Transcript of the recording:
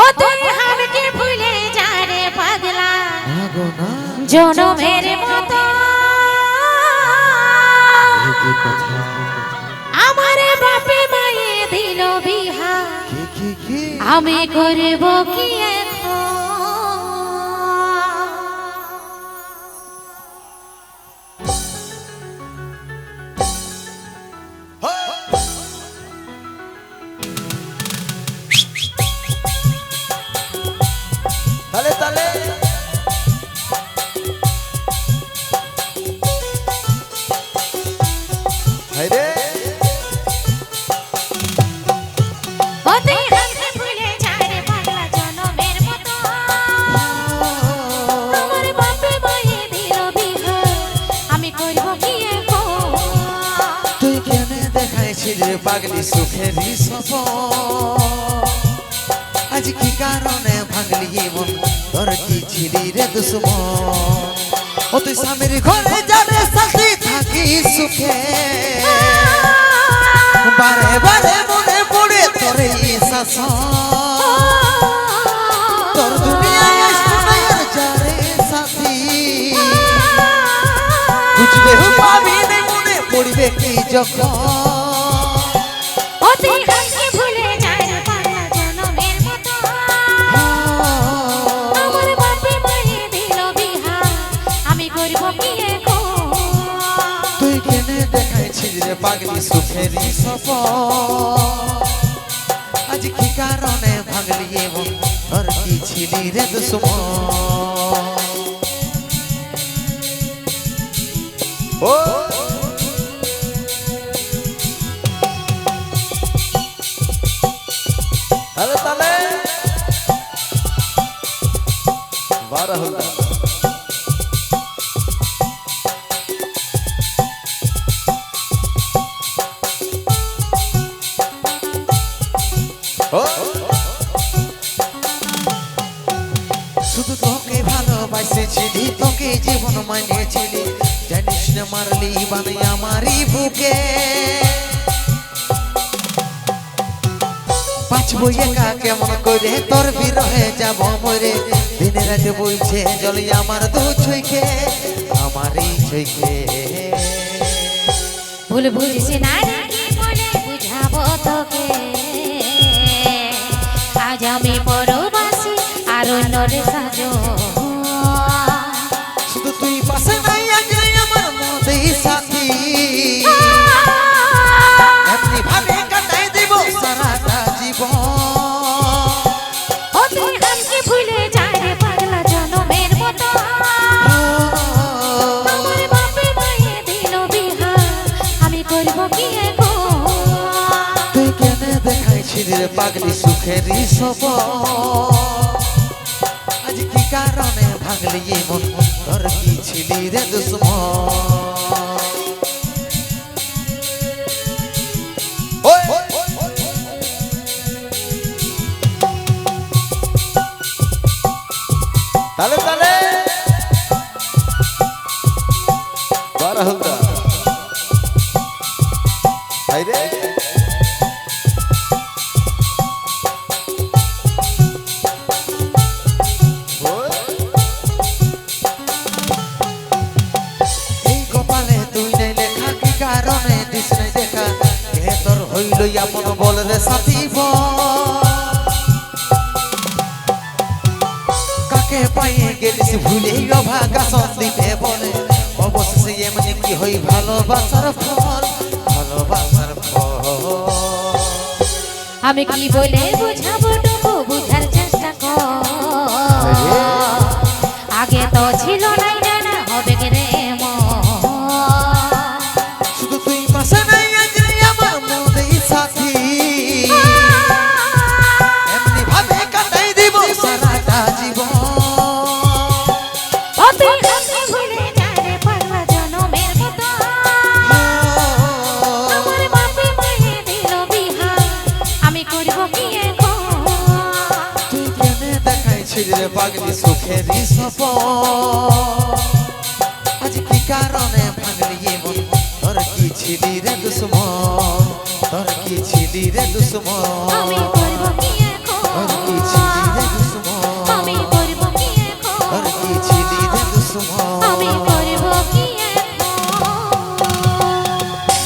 ও তুই হামকে ভুলে যা রে পাগলা। জনমের মতো। আমার বাপে মায়ে দিল বিহা। আমি করব কি রে পাগলি সুখেরই সপন আজ কি কারণে ভাঙলি মন? তোর কি ছিলি রে দুশ্মন? ও তুই স্বামীর ঘরে যাবে সাথে থাকি সুখে। বারে বারে মনে পড়ে তোর এই তোর দুনিয়ায় যারে সাথী। বুঝবে পাবি মনে পড়বে কি যখন? রে পাগলি সুখেরই সপন। আজ কি কারণে ভাঙলি এমন? তোর কি ছিলি রে দুশ্মন? ও! তালে তালে বারো হল। শুধু তোকে ভালোবাসেছিলি তোকে জীবন মানিয়েছিলি জানিস না মারলি বানি আমারই বুকে। না তোকে? আজ আমি পরবাসী আর সাজো। শুধু তুই পাশে নাই আজ আমার মধ্যে সাথী। এমনি ভাবে কাটাই দিব সারাটা জীবন। ও তুই আমাকে ভুলে যা রে পাগলা জনমের মতো। আমার বাপে মায়ে দিল বিহা আমি করব কি তুই কেনে দেখাইছিস রে পাগলি সুখেরই সব কারণে ভাঙলি এমন তোর কি ছিলি রে দুশ্মন? তালে তালে বারা হাইরে তোর লইয়া মন বল রে সাথী কাকে পাইয়ে গেলিস ভুলে অভাগা সন্দীপে বলে? অবশেষে এমনি কি হই ভালোবাসার ফল? ভালোবাসার ফল। আমি কি বলে রে পাগলি সুখেরই সপন। আজ কি কারণে ভাঙলি মন? তোর কি ছিলি রে দুশ্মন? তোর কি ছিলি রে দুশ্মন?